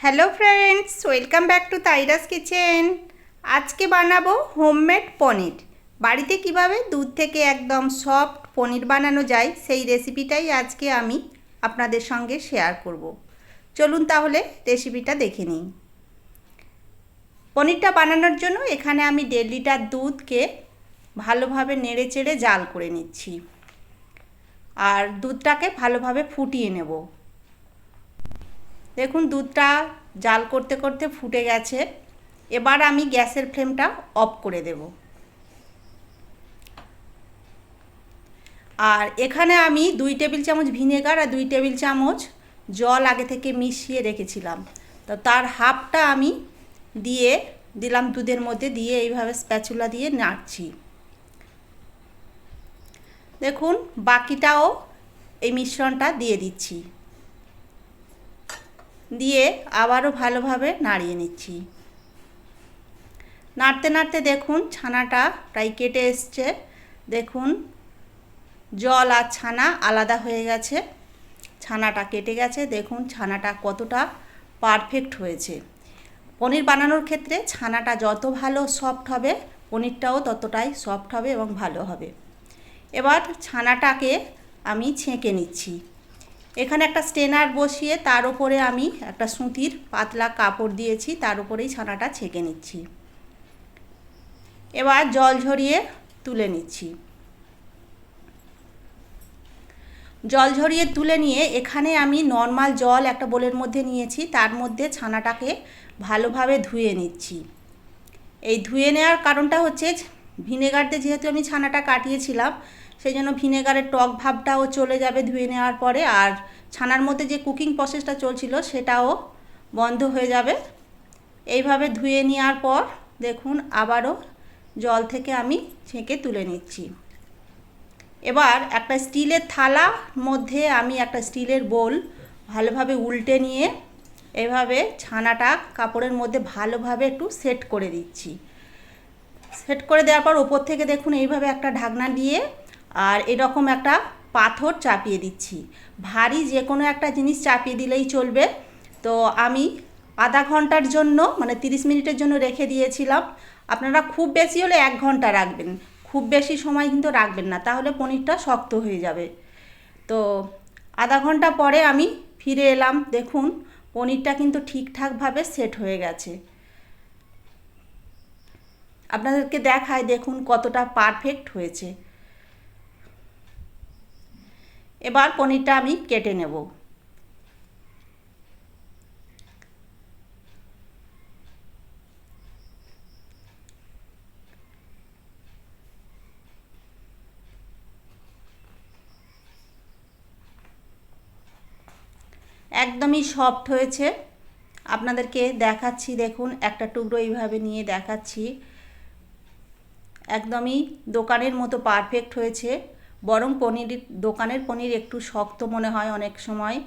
Hello friends welcome back to Tairas kitchen আজকে বানাবো homemade পনির। বাড়িতে কীভাবে দুধ থেকে একদম সফট পনির বানানো যায় সেই রেসিপিটাই আজকে আমি আপনাদের সঙ্গে শেয়ার করব। চলুন তাহলে রেসিপিটা দেখে নিই। পনিরটা বানানোর জন্য এখানে আমি দেড় লিটার দুধকে ভালোভাবে নেড়ে চেড়ে জাল করে নিচ্ছি। আর দুধটাকে ভালোভাবে ফুটিয়ে নেব। দেখুন দুধটা জাল করতে করতে ফুটে গেছে। এবার আমি গ্যাসের ফ্লেমটা অফ করে দেব। আর এখানে আমি দুই টেবিল চামচ ভিনেগার আর দুই টেবিল চামচ জল আগে থেকে মিশিয়ে রেখেছিলাম। তো তার হাফটা আমি দিয়ে দিলাম দুধের মধ্যে দিয়ে এইভাবে স্প্যাচুলা দিয়ে নাড়ছি। দেখুন বাকিটাও এই মিশ্রণটা দিয়ে দিচ্ছি। দিয়ে আবারও ভালোভাবে নাড়িয়ে নিচ্ছি। নাড়তে নাড়তে দেখুন ছানাটা প্রায় কেটে এসছে। দেখুন, জল আর ছানা আলাদা হয়ে গেছে। ছানাটা কেটে গেছে। দেখুন ছানাটা কতটা পারফেক্ট হয়েছে। পনির বানানোর ক্ষেত্রে ছানাটা যত ভালো সফট হবে, পনিরটাও ততটাই সফট হবে এবং ভালো হবে। এবার ছানাটাকে আমি ছেঁকে নিচ্ছি। এখানে একটা স্টেনার বসিয়ে তার উপরে আমি একটা সুতির পাতলা কাপড় দিয়েছি, তার উপরেই ছানাটা ছেঁকে নিচ্ছি। এবার জল ঝরিয়ে তুলে নিচ্ছি। জল ঝরিয়ে তুলে নিয়ে এখানে আমি নর্মাল জল একটা বোলের মধ্যে নিয়েছি, তার মধ্যে ছানাটাকে ভালোভাবে ধুয়ে নিচ্ছি। এই ধুয়ে নেওয়ার কারণটা হচ্ছে ভিনেগার দিয়ে যেহেতু আমি ছানাটা কাটিয়েছিলাম সেই জন্য ভিনেগারের টক ভাবটাও চলে যাবে ধুয়ে নেওয়ার পরে, আর ছানার মধ্যে যে কুকিং প্রসেসটা চলছিল সেটাও বন্ধ হয়ে যাবে। এইভাবে ধুয়ে নেওয়ার পর দেখুন, আবারও জল থেকে আমি ছেঁকে তুলে নিচ্ছি। এবার একটা স্টিলের থালা মধ্যে আমি একটা স্টিলের বোল ভালোভাবে উল্টে নিয়ে এভাবে ছানাটা কাপড়ের মধ্যে ভালোভাবে একটু সেট করে দিচ্ছি। সেট করে দেওয়ার পর ওপর থেকে দেখুন এইভাবে একটা ঢাকনা দিয়ে আর এরকম একটা পাথর চাপিয়ে দিচ্ছি। ভারী যে কোনো একটা জিনিস চাপিয়ে দিলেই চলবে। তো আমি আধা ঘণ্টার জন্য মানে তিরিশ মিনিটের জন্য রেখে দিয়েছিলাম। আপনারা খুব বেশি হলে এক ঘণ্টা রাখবেন। খুব বেশি সময় কিন্তু রাখবেন না, তাহলে পনিরটা শক্ত হয়ে যাবে। তো আধা ঘণ্টা পরে আমি ফিরে এলাম। দেখুন, পনিরটা কিন্তু ঠিকঠাকভাবে সেট হয়ে গেছে। আপনাদেরকে দেখায় দেখুন কতটা পারফেক্ট হয়েছে। এবার পনিরটা আমি কেটে নেব। একদমই সফট হয়েছে। আপনাদেরকে দেখাচ্ছি, দেখুন একটা টুকরো এইভাবে নিয়ে দেখাচ্ছি। একদমই দোকানের মতো পারফেক্ট হয়েছে। বরং পনির দোকানের পনির একটু শক্ত মনে হয় অনেক সময়।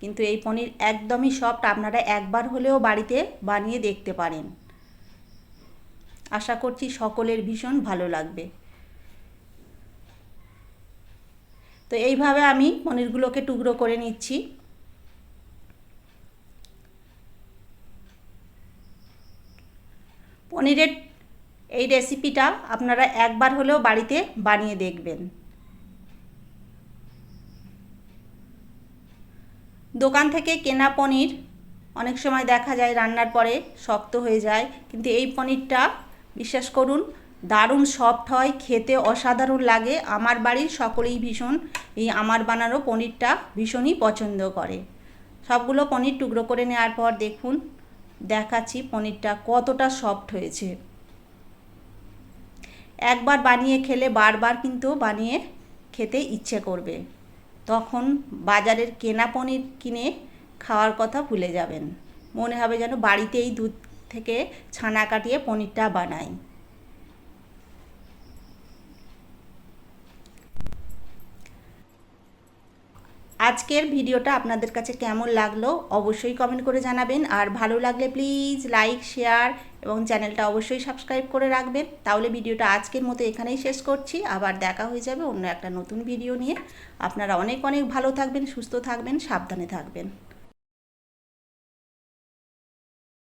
কিন্তু এই পনির একদমই সফট আপনারা একবার হলেও বাড়িতে বানিয়ে দেখতে পারেন। আশা করছি সকলের ভীষণ ভালো লাগবে। তো এইভাবে আমি পনিরগুলোকে টুকরো করে নিচ্ছি। পনিরের এই রেসিপিটা আপনারা একবার হলেও বাড়িতে বানিয়ে দেখবেন। দোকান থেকে কেনা পনির অনেক সময় দেখা যায় রান্নার পরে শক্ত হয়ে যায়, কিন্তু এই পনিরটা বিশ্বাস করুন, দারুণ সফট হয়, খেতে অসাধারণ লাগে। আমার বাড়ির সকলেই ভীষণ এই আমার বানানো পনিরটা ভীষণই পছন্দ করে। সবগুলো পনির টুকরো করে নেওয়ার পর দেখুন, দেখাচ্ছি পনিরটা কতটা সফট হয়েছে। একবার বানিয়ে খেলে বারবার কিন্তু বানিয়ে খেতে ইচ্ছে করবে। তখন বাজারের কেনা পনির কিনে খাওয়ার কথা ভুলে যাবেন। মনে হবে যেন বাড়িতেই দুধ থেকে ছানা কাটিয়ে পনিরটা বানাই। আজকের ভিডিওটা আপনাদের কাছে কেমন লাগল অবশ্যই কমেন্ট করে জানাবেন। আর ভালো লাগলে প্লিজ লাইক শেয়ার এবং চ্যানেলটা অবশ্যই সাবস্ক্রাইব করে রাখবেন। তাহলে ভিডিওটা আজকের মতো এখানেই শেষ করছি। আবার দেখা হয়ে যাবে অন্য একটা নতুন ভিডিও নিয়ে। আপনারা অনেক অনেক ভালো থাকবেন, সুস্থ থাকবেন, সাবধানে থাকবেন।